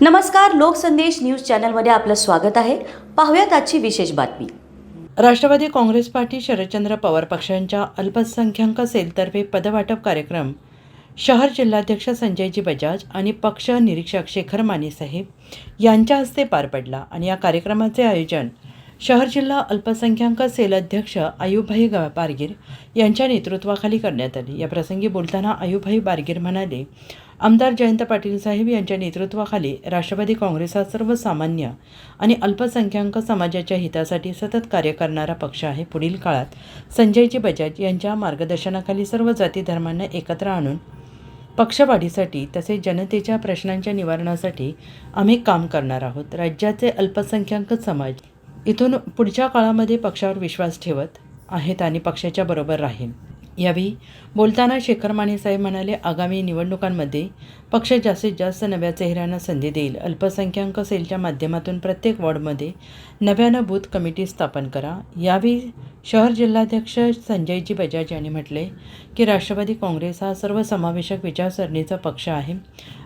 नमस्कार लोकसंदेश न्यूज चॅनलमध्ये आपलं स्वागत आहे. पाहूयात आजची विशेष बातमी. राष्ट्रवादी काँग्रेस पार्टी शरदचंद्र पवार पक्षांच्या अल्पसंख्याक सेलतर्फे पदवाटप कार्यक्रम शहर जिल्हाध्यक्ष संजयजी बजाज आणि पक्ष निरीक्षक शेखर माने साहेब यांच्या हस्ते पार पडला आणि या कार्यक्रमाचे आयोजन शहर जिल्हा अल्पसंख्याक सेल अध्यक्ष आयुभाई बारगीर यांच्या नेतृत्वाखाली करण्यात आली. या प्रसंगी बोलताना आयुभाई बारगीर म्हणाले आमदार जयंत पाटील साहेब यांच्या नेतृत्वाखाली राष्ट्रवादी काँग्रेस हा सर्वसामान्य आणि अल्पसंख्याक समाजाच्या हितासाठी सतत कार्य करणारा पक्ष आहे. पुढील काळात संजयजी बजाज यांच्या मार्गदर्शनाखाली सर्व जाती धर्मांना एकत्र आणून पक्षवाढीसाठी तसेच जनतेच्या प्रश्नांच्या निवारणासाठी आम्ही काम करणार आहोत. राज्याचे अल्पसंख्याक समाज इथून पुढच्या काळामध्ये पक्षावर विश्वास ठेवत आहेत आणि पक्षाच्या बरोबर राहील यावेळी बोलताना शेखर माने साहेब म्हणाले आगामी निवडणुकांमध्ये पक्ष जास्तीत जास्त नव्या चेहऱ्यांना संधी देईल. अल्पसंख्याक सेलच्या माध्यमातून प्रत्येक वॉर्डमध्ये नव्यानं बूथ कमिटी स्थापन करा. यावेळी शहर जिल्हाध्यक्ष संजयजी बजाज यांनी म्हटले की राष्ट्रवादी काँग्रेस हा सर्वसमावेशक विचारसरणीचा पक्ष आहे.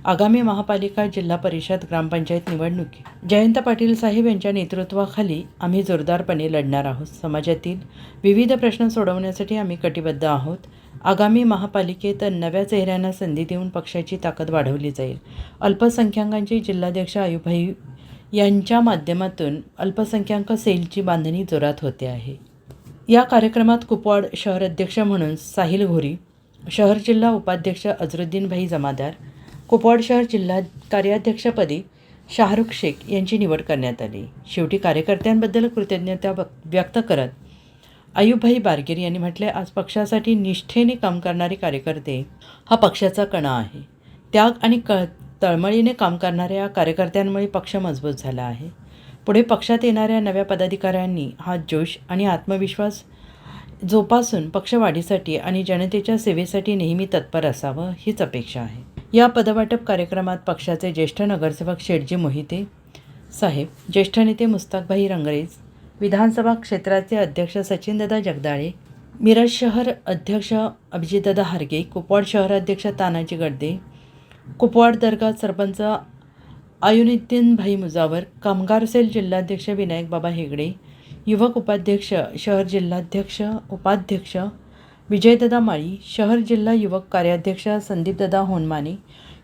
आगामी महापालिका जिल्हा परिषद ग्रामपंचायत निवडणुकी. जयंत पाटील साहेब यांच्या नेतृत्वाखाली आम्ही जोरदारपणे लढणार आहोत. समाजातील विविध प्रश्न सोडवण्यासाठी आम्ही कटिबद्ध आहोत. आगामी महापालिकेत नव्या चेहऱ्यांना संधी देऊन पक्षाची ताकद वाढवली जाईल. अल्पसंख्याकांचे जिल्हाध्यक्ष आयुभाई यांच्या माध्यमातून अल्पसंख्याक सेलची बांधणी जोरात होते आहे. या कार्यक्रमात कुपवाड शहर अध्यक्ष म्हणून साहिल घोरी शहर जिल्हा उपाध्यक्ष अझरुद्दीनभाई जमादार कुपवाड शहर जिल्हा कार्याध्यक्षपदी शाहरुख शेख यांची निवड करण्यात आली. शेवटी कार्यकर्त्यांबद्दल कृतज्ञता व्यक्त करत आयुभाई बारगीर यांनी म्हटले आज पक्षासाठी निष्ठेने काम करणारे कार्यकर्ते हा पक्षाचा कणा आहे. त्याग आणि क तळमळीने काम करणाऱ्या या कार्यकर्त्यांमुळे पक्ष मजबूत झाला आहे. पुढे पक्षात येणाऱ्या नव्या पदाधिकाऱ्यांनी हा जोश आणि आत्मविश्वास जोपासून पक्षवाढीसाठी आणि जनतेच्या सेवेसाठी नेहमी तत्पर असावं हीच अपेक्षा आहे. या पदवाटप कार्यक्रमात पक्षाचे ज्येष्ठ नगरसेवक शेटजी मोहिते साहेब ज्येष्ठ नेते मुस्ताकभाई रंगरेज विधानसभा क्षेत्राचे अध्यक्ष सचिनदादा जगदाळे मिरज शहर अध्यक्ष अभिजितदादा हारगे कुपवाड शहर अध्यक्ष तानाजी गडदे कुपवाड दर्गा सरपंच आयुनिद्दीन भाई मुजावर कामगार सेल जिल्हाध्यक्ष विनायक बाबा हेगडे युवक उपाध्यक्ष शहर जिल्हाध्यक्ष उपाध्यक्ष विजयदादा माळी शहर जिल्हा युवक कार्याध्यक्ष संदीपदादा होनमाने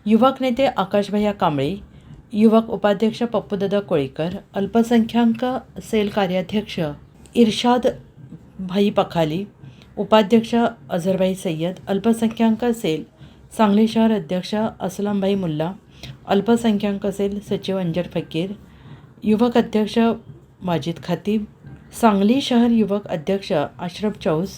युवक नेते आकाशभैया कांबळे युवक उपाध्यक्ष पप्पूदादा कोळीकर अल्पसंख्याक सेल कार्याध्यक्ष इर्शाद भाई पखाली उपाध्यक्ष अझरभाई सय्यद अल्पसंख्याक सेल सांगली शहर अध्यक्ष असलमभाई मुल्ला अल्पसंख्याक असेल सचिव अंजर फकीर युवक अध्यक्ष माजिद खातीब सांगली शहर युवक अध्यक्ष अशरफ चौस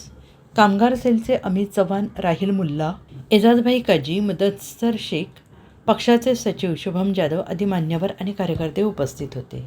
कामगार सेलचे अमित चव्हाण राहिल मुल्ला एजाजभाई काजी मुदस्सर शेख पक्षाचे सचिव शुभम जाधव आदी मान्यवर आणि कार्यकर्ते उपस्थित होते.